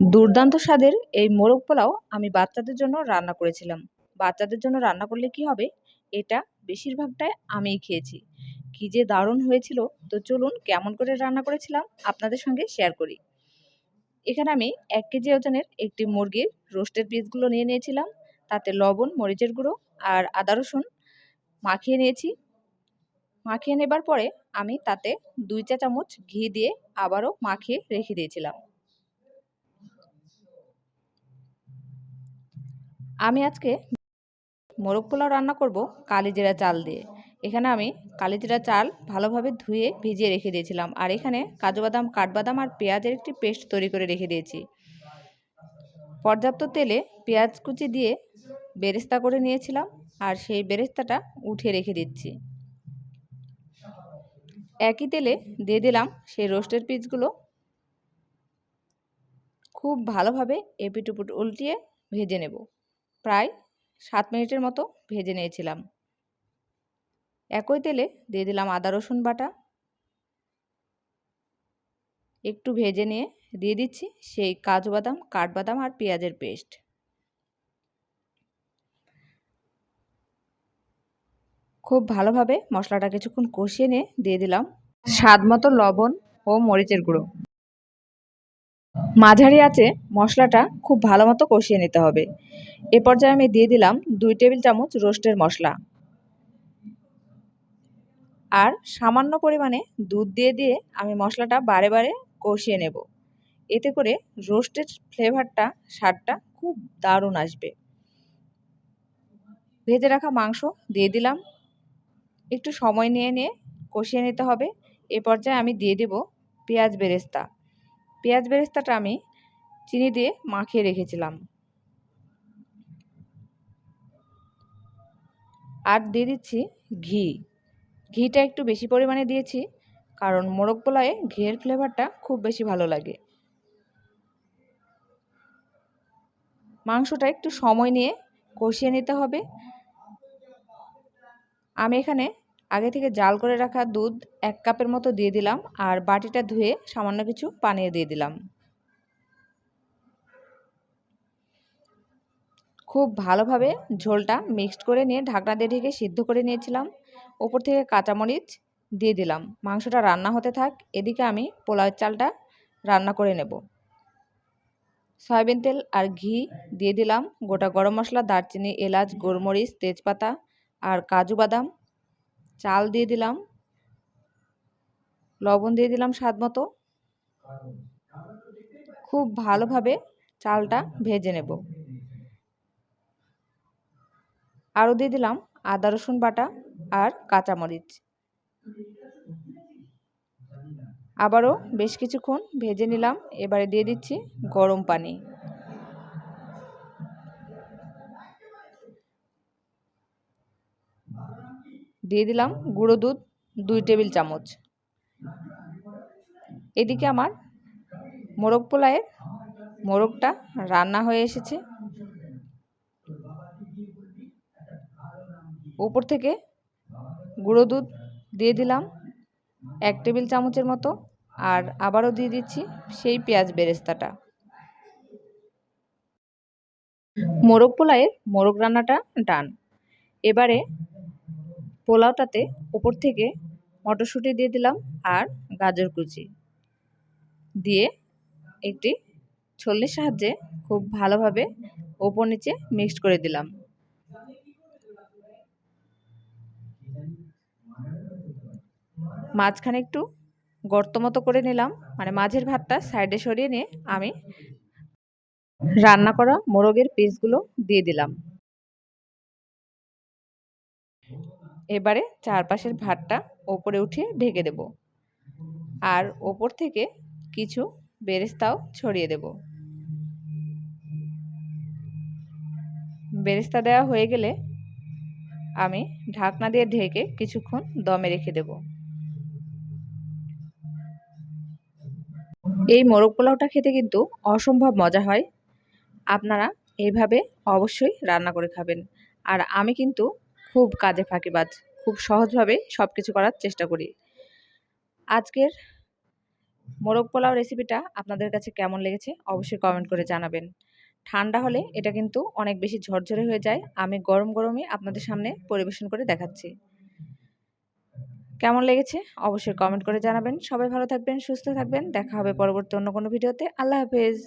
দুর্দান্ত স্বাদের এই মোরগ পোলাও আমি বাচ্চাদের জন্য রান্না করেছিলাম। বাচ্চাদের জন্য রান্না করলে কি হবে? এটা বেশিরভাগটাই আমিই খেয়েছি। কি যে দারুণ হয়েছিল। তো চলুন কেমন করে রান্না করেছিলাম আপনাদের সঙ্গে শেয়ার করি। এখানে আমি এক কেজি ওজনের একটি মুরগির রোস্টের পিসগুলো নিয়ে নিয়েছিলাম। তাতে লবণ, মরিচের গুঁড়ো আর আদা রসুন মাখিয়ে নিয়েছি। মাখিয়ে নেবার পরে আমি তাতে দুই চা চামচ ঘি দিয়ে আবারও মাখিয়ে রেখে দিয়েছিলাম। আমি আজকে মোরগ পোলাও রান্না করব কালিজিরা চাল দিয়ে। এখানে আমি কালিজিরা চাল ভালোভাবে ধুয়ে ভিজিয়ে রেখে দিয়েছিলাম। আর এখানে কাজু বাদাম, কাঠবাদাম আর পেঁয়াজের একটি পেস্ট তৈরি করে রেখে দিয়েছি। পর্যাপ্ত তেলে পেঁয়াজ কুচি দিয়ে বেরেস্তা করে নিয়েছিলাম আর সেই বেরেস্তাটা উঠে রেখে দিচ্ছি। একই তেলে দিয়ে দিলাম সেই রোস্টের পিসগুলো। খুব ভালোভাবে এপিটুপুট উল্টিয়ে ভেজে নেব। প্রায় সাত মিনিটের মতো ভেজে নিয়েছিলাম। একই তেলে দিয়ে দিলাম আদা, রসুন বাটা। একটু ভেজে নিয়ে দিয়ে দিচ্ছি সেই কাজু বাদাম, কাঠবাদাম আর পেঁয়াজের পেস্ট। খুব ভালোভাবে মশলাটা কিছুক্ষণ কষিয়ে নিয়ে দিয়ে দিলাম স্বাদ মতো লবণ ও মরিচের গুঁড়ো। মাঝারি আছে মশলাটা খুব ভালো মতো কষিয়ে নিতে হবে। এ পর্যায়ে আমি দিয়ে দিলাম দুই টেবিল চামচ রোস্টের মশলা। আর সামান্য পরিমাণে দুধ দিয়ে দিয়ে আমি মশলাটা বারে বারে কষিয়ে নেব। এতে করে রোস্টের ফ্লেভারটা, স্বাদটা খুব দারুণ আসবে। ভেজে রাখা মাংস দিয়ে দিলাম। একটু সময় নিয়ে নিয়ে কষিয়ে নিতে হবে। এ পর্যায়ে আমি দিয়ে দেব পেঁয়াজ বেরেস্তা। পেঁয়াজ বেরেস্তাটা আমি চিনি দিয়ে মাখিয়ে রেখেছিলাম। আর দিয়ে দিচ্ছি ঘি। ঘিটা একটু বেশি পরিমাণে দিয়েছি কারণ মোরগ পোলায়ে ঘিয়ের ফ্লেভারটা খুব বেশি ভালো লাগে। মাংসটা একটু সময় নিয়ে কষিয়ে নিতে হবে। আমি এখানে আগে থেকে জাল করে রাখা দুধ এক কাপের মতো দিয়ে দিলাম আর বাটিটা ধুয়ে সামান্য কিছু পানিয়ে দিয়ে দিলাম। খুব ভালোভাবে ঝোলটা মিক্সড করে নিয়ে ঢাকনা দিয়ে ঢেকে সিদ্ধ করে নিয়েছিলাম। ওপর থেকে কাঁচামরিচ দিয়ে দিলাম। মাংসটা রান্না হতে থাক, এদিকে আমি পোলাওয়ের চালটা রান্না করে নেব। সয়াবিন তেল আর ঘি দিয়ে দিলাম। গোটা গরম মশলা, দারচিনি, এলাচ, গোলমরিচ, তেজপাতা আর কাজু বাদাম চাল দিয়ে দিলাম। লবণ দিয়ে দিলাম স্বাদ মতো। খুব ভালোভাবে চালটা ভেজে নেব। আরও দিয়ে দিলাম আদা, রসুন বাটা আর কাঁচামরিচ। আবারও বেশ কিছুক্ষণ ভেজে নিলাম। এবারে দিয়ে দিচ্ছি গরম পানি। দিয়ে দিলাম গুঁড়ো দুধ, দুই টেবিল চামচ। এদিকে আমার মোরগ পোলায়ের মোরগটা রান্না হয়ে এসেছে। উপর থেকে গুঁড়ো দুধ দিয়ে দিলাম এক টেবিল চামচের মতো আর আবারও দিয়ে দিচ্ছি সেই পেঁয়াজ বেরেস্তাটা। মোরগ পোলায়ের মোরগ রান্নাটা ডান। এবারে পোলাওটাতে উপর থেকে মটরশুঁটি দিয়ে দিলাম আর গাজর কুচি। দিয়ে একটি ছল্লির সাহায্যে খুব ভালোভাবে ওপর নিচে মিক্সড করে দিলাম। মাঝখানে একটু গর্ত মতো করে নিলাম মানে মাঝের ভাতটা সাইডে সরিয়ে নিয়ে আমি রান্না করা মোরগের পিসগুলো দিয়ে দিলাম। এবারে চারপাশের ভাতটা ওপরে উঠিয়ে ঢেকে দেব। আর ওপর থেকে কিছু বেরেস্তাও ছড়িয়ে দেব। বেরেস্তা দেওয়া হয়ে গেলে আমি ঢাকনা দিয়ে ঢেকে কিছুক্ষণ দমে রেখে দেব। এই মোরগ পোলাওটা খেতে কিন্তু অসম্ভব মজা হয়। আপনারা এইভাবে অবশ্যই রান্না করে খাবেন। আর আমি কিন্তু খুব কাজে ফাঁকিবাজ, খুব সহজভাবে সব কিছু করার চেষ্টা করি। আজকের মোরগ পোলাও রেসিপিটা আপনাদের কাছে কেমন লেগেছে অবশ্যই কমেন্ট করে জানাবেন। ঠান্ডা হলে এটা কিন্তু অনেক বেশি ঝরঝরে হয়ে যায়, আমি গরম গরমই আপনাদের সামনে পরিবেশন করে দেখাচ্ছি। কেমন লেগেছে অবশ্যই কমেন্ট করে জানাবেন। সবাই ভালো থাকবেন, সুস্থ থাকবেন, দেখা হবে পরবর্তী অন্য কোনো ভিডিওতে। আল্লাহ হাফেজ।